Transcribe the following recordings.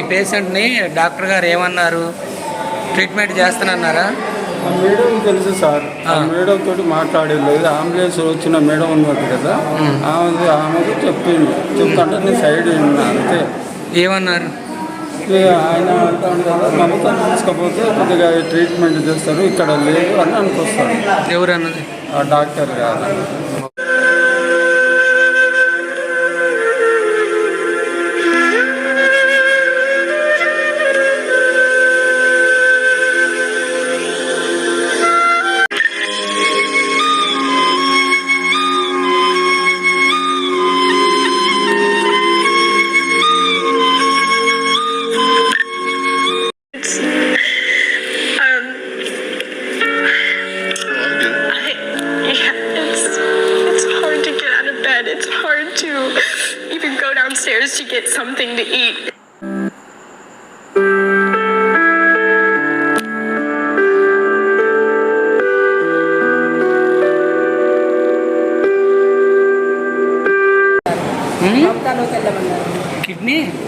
ఈ పేషెంట్ని డాక్టర్ గారు ఏమన్నారు? ట్రీట్మెంట్ చేస్తానన్నారా? ఆ మేడం తెలుసు సార్. ఆ. మేడం తోటి మాట్లాడలేదు అంబులెన్స్ వచ్చిన మేడం ఉన్నది కదా. ఆమె ఆమెకు చెప్పింది. చెప్తుంటే నేను సైడ్ అంతే. ఏమన్నారు? ఇక ఆయన అంటాడు కదా మమత తీసుకపోతే కొద్దిగా ట్రీట్మెంట్ చేస్తారు ఇక్కడ లేదు అని అనుకొస్తాడు. ఎవరన్నది ఆ డాక్టర్ గారు.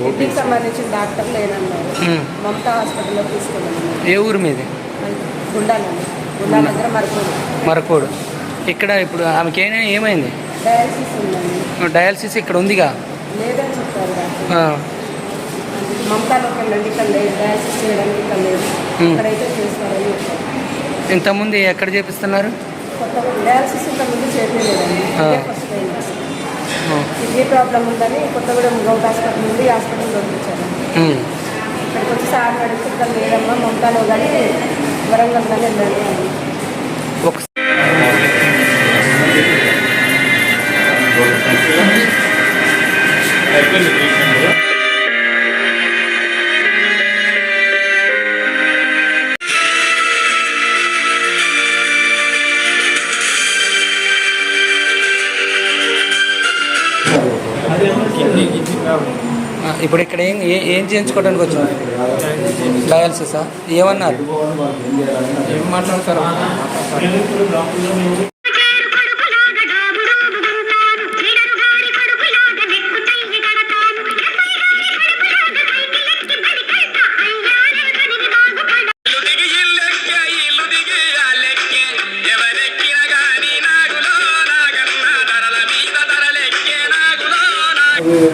కిడ్నీకి సంబంధించిన డాక్టర్. మమతా హాస్పిటల్లో ఏ ఊరు మీది? గుండాలండి గుండా దగ్గర మరకూరు. మరకోడు ఇక్కడ ఇప్పుడు ఆమెకి ఏమైనా ఏమైంది? డయాలసిస్ ఉందండి. డయాలసిస్ ఇక్కడ ఉందిగా? లేదని ఆ, మమతాలోకి వెళ్ళండి ఇక్కడ లేదు డయాలసిస్ చేయడానికి ఇక్కడ లేదు. ఇక్కడైతే చేస్తారని ఇంతకుముందు ఎక్కడ చేపిస్తున్నారు? డయాలసిస్ ఇంత ముందు చేయలేదండి ఫస్ట్ కిడ్నీ ప్రాబ్లం ఉందని కొత్తగూడెం గౌట్ హాస్పిటల్ నుండి హాస్పిటల్ పంపించారు. ఇక్కడికి వచ్చి సార్ అడిగితే ఇక్కడ లేదమ్మా మమతాలో కానీ వరంగల్ కానీ వెళ్ళండి అని ఇప్పుడు ఇక్కడ ఏం ఏం చేయించుకోవడానికి వచ్చింది డయాలసిసా? ఏమన్నారు? ఏం మాట్లాడతారు?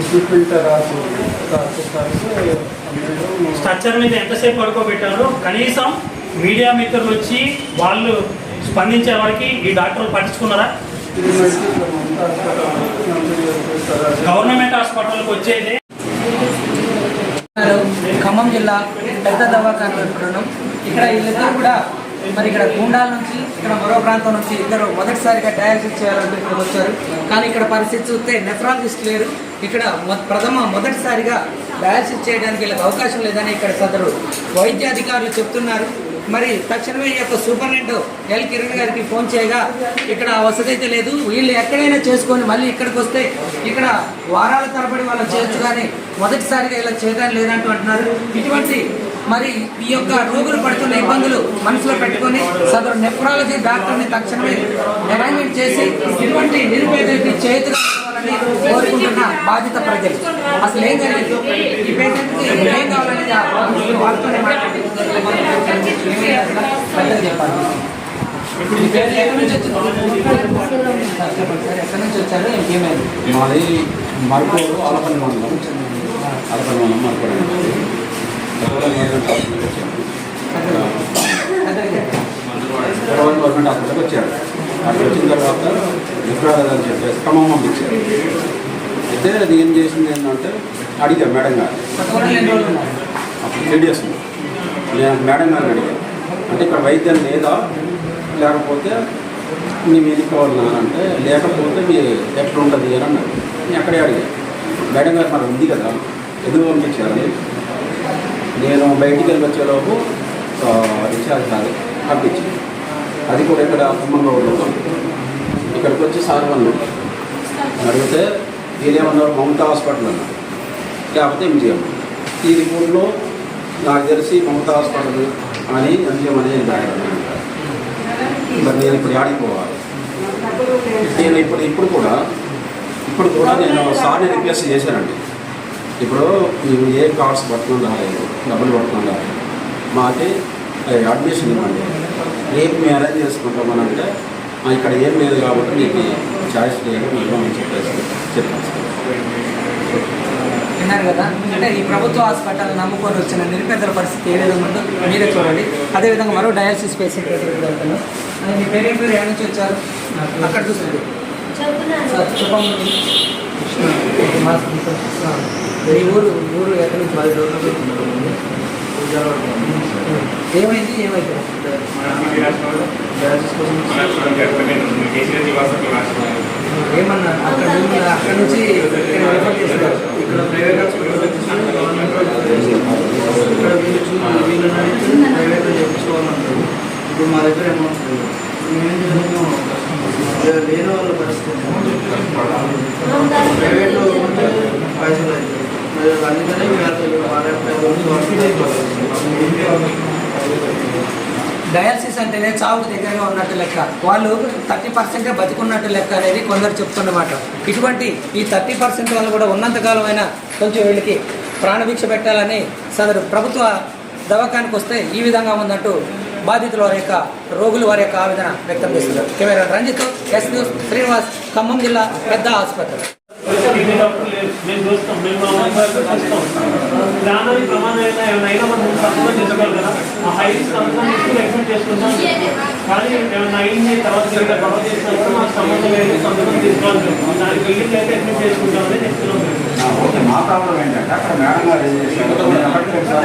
ట్రీట్మెంట్ రాసి స్ట్రక్చర్ మీద ఎంతసేపు పడుకోబెట్టారో కనీసం మీడియా మిత్రులు వచ్చి వాళ్ళు స్పందించే వారికి ఈ డాక్టర్లు పట్టించుకున్నారా? గవర్నమెంట్ హాస్పిటల్కి వచ్చేది. ఖమ్మం జిల్లా పెద్ద దవాఖాన ఇక్కడ వీళ్ళిద్దరు కూడా మరి ఇక్కడ గుండాల నుంచి ఇక్కడ మరో ప్రాంతం నుంచి ఇద్దరు మొదటిసారిగా డయాలసిస్ చేయాలని ఇక్కడికి వచ్చారు. కానీ ఇక్కడ పరిస్థితి చూస్తే నెఫ్రాలజిస్ట్ లేరు. ఇక్కడ మొ- ప్రథమ మొదటిసారిగా డయాలసిస్ చేయడానికి వీళ్ళకి అవకాశం లేదని ఇక్కడ సదరు వైద్యాధికారులు చెప్తున్నారు. మరి తక్షణమే ఈ యొక్క సూపరింటెండెంట్ ఎల్ కిరణ్ గారికి ఫోన్ చేయగా ఇక్కడ వసతి అయితే లేదు. వీళ్ళు ఎక్కడైనా చేసుకొని మళ్ళీ ఇక్కడికి వస్తే ఇక్కడ వారాల తరబడి వాళ్ళు చేయొచ్చు కానీ మొదటిసారిగా ఇలా చేయడం లేదంటూ అంటున్నారు. ఇటువంటి మరి ఈ యొక్క రోగులు పడుతున్న ఇబ్బందులు మనసులో పెట్టుకొని సదరు నెఫ్రాలజీ డాక్టర్ని తక్షణమే అరేంజ్మెంట్ చేసి ఇటువంటి నిరుపేదలకి చేతులు కోరుకుంటున్న బాధిత ప్రజలు. అసలు ఏం జరిగింది ఈ పేషెంట్కి ఏం కావాలనేది ఆ వాళ్ళతోనే మాట్లాడి చెప్పాలి. ఎక్కడి నుంచి వచ్చారు? ఏమైంది? మాది మరకోడు ఆలపల్లి మండలం. ఆలపల్లి మండలం మరకోడు గవర్నమెంట్ హాస్పిటల్కి వచ్చారు. అక్కడ వచ్చిన తర్వాత విప్రాలు అని చెప్పేసి ఖమ్మం పంపించారు. అయితే అది ఏం చేసింది ఏంటంటే అడిగా మేడం గారు. అప్పుడు త్రీ నేను మేడం గారిని అడిగాను. అంటే ఇక్కడ వైద్యం లేదా? లేకపోతే మీ మీదకి అంటే లేకపోతే మీ ఎక్కడ ఉంటుంది అని అన్నారు నేను అక్కడే అడిగాను. మేడం గారు మరి ఉంది కదా ఎందుకు పంపించారు. నేను బయటికి వెళ్ళి వచ్చేలోపు రీఛార్జ్ కాదు పంపించింది అది కూడా ఇక్కడ ఖమ్మంలో ఉన్నాం ఇక్కడికి వచ్చి సార్ వాళ్ళు అడిగితే వీరేమన్నారు మమతా హాస్పిటల్ అన్నారు. లేకపోతే ఎంజిఎం ఈ రిపోర్ట్లో నాకు తెలిసి మమతా హాస్పిటల్ అని ఎంజిఎం అనేది రాయాలి మరి నేను ఇప్పుడు ఆడిపోవాలి నేను ఇప్పుడు ఇప్పుడు కూడా ఇప్పుడు కూడా నేను సార్ని రిక్వెస్ట్ చేశానండి. ఇప్పుడు మేము ఏ కార్డ్స్ పట్టుకుని రాలేదు. డబ్బులు రాలేదు మాకి అది అడ్మిషన్ ఇవ్వండి. రేపు మేము అరేంజ్ చేసుకుంటామని అంటే "ఆ, ఇక్కడ ఏం లేదు కాబట్టి మీకు ఛాయిస్ లేదు మీరు అని చెప్పేసి చెప్పాను సార్. విన్నారు కదా? అంటే ఈ ప్రభుత్వ హాస్పిటల్ నమ్ముకొని వచ్చిన నిరుపేదల పరిస్థితి ఏ విధంగా ఉందో మీరే చూడండి. అదేవిధంగా మరో డయాలసిస్ పేషెంట్ మీ పేరు పేరు ఎక్కడి నుంచి వచ్చారు? అక్కడ చూస్తుంది సార్ ఈ ఊరు ఊరు ఎక్కడి నుంచి ఏమైంది? ఏమైంది? ఏమన్నా అక్కడ నుంచి అక్కడ నుంచి ఇక్కడ ప్రైవేట్ ఇక్కడ వీళ్ళు ప్రైవేట్లో చేయించుకోవాలంటారు ఇప్పుడు మా దగ్గర అమౌంట్ లేదు మేమేం వేరే వాళ్ళ పరిస్థితి ప్రైవేట్లో పైసలు మరి అందుకనే డయాలసిస్ అంటేనే చావుకు దగ్గరగా ఉన్నట్టు లెక్క. వాళ్ళు థర్టీ పర్సెంటే బతికున్నట్టు లెక్క అనేది కొందరు చెప్తున్నమాట ఇటువంటి ఈ థర్టీ పర్సెంట్ వాళ్ళు కూడా ఉన్నంతకాలం అయినా కొంచెం వీళ్ళకి ప్రాణభిక్ష పెట్టాలని సదరు ప్రభుత్వ దవాఖానికి వస్తే ఈ విధంగా ఉందంటూ బాధితుల వారి యొక్క రోగులు వారి యొక్క ఆవేదన వ్యక్తం చేస్తున్నారు. Camera Ranjith S news Srinivas Khammam జిల్లా పెద్ద ఆసుపత్రి. మేము చూస్తాం మేము మా మొబైల్లో చూస్తాం. దాని ప్రమాణం అయినా ఏమైనా అయినా మనం సంతకం చేసుకోవాలి కదా. ఆ హై రిస్క్ సంతకం ఎక్స్పెక్ట్ చేసుకుంటాం. కానీ ఏమైనా అయింది తర్వాత జరిగిన గొడవ చేసినప్పుడు మాకు సంబంధం లేదు సంతకం తీసుకోవాలి దానికి వెళ్ళి అయితే ఎక్స్పెక్ట్ చేసుకుంటామని చెప్తున్నాం ఓకే మా ప్రాబ్లం ఏంటంటే అక్కడ మేడం గారు ఏం చేశారు?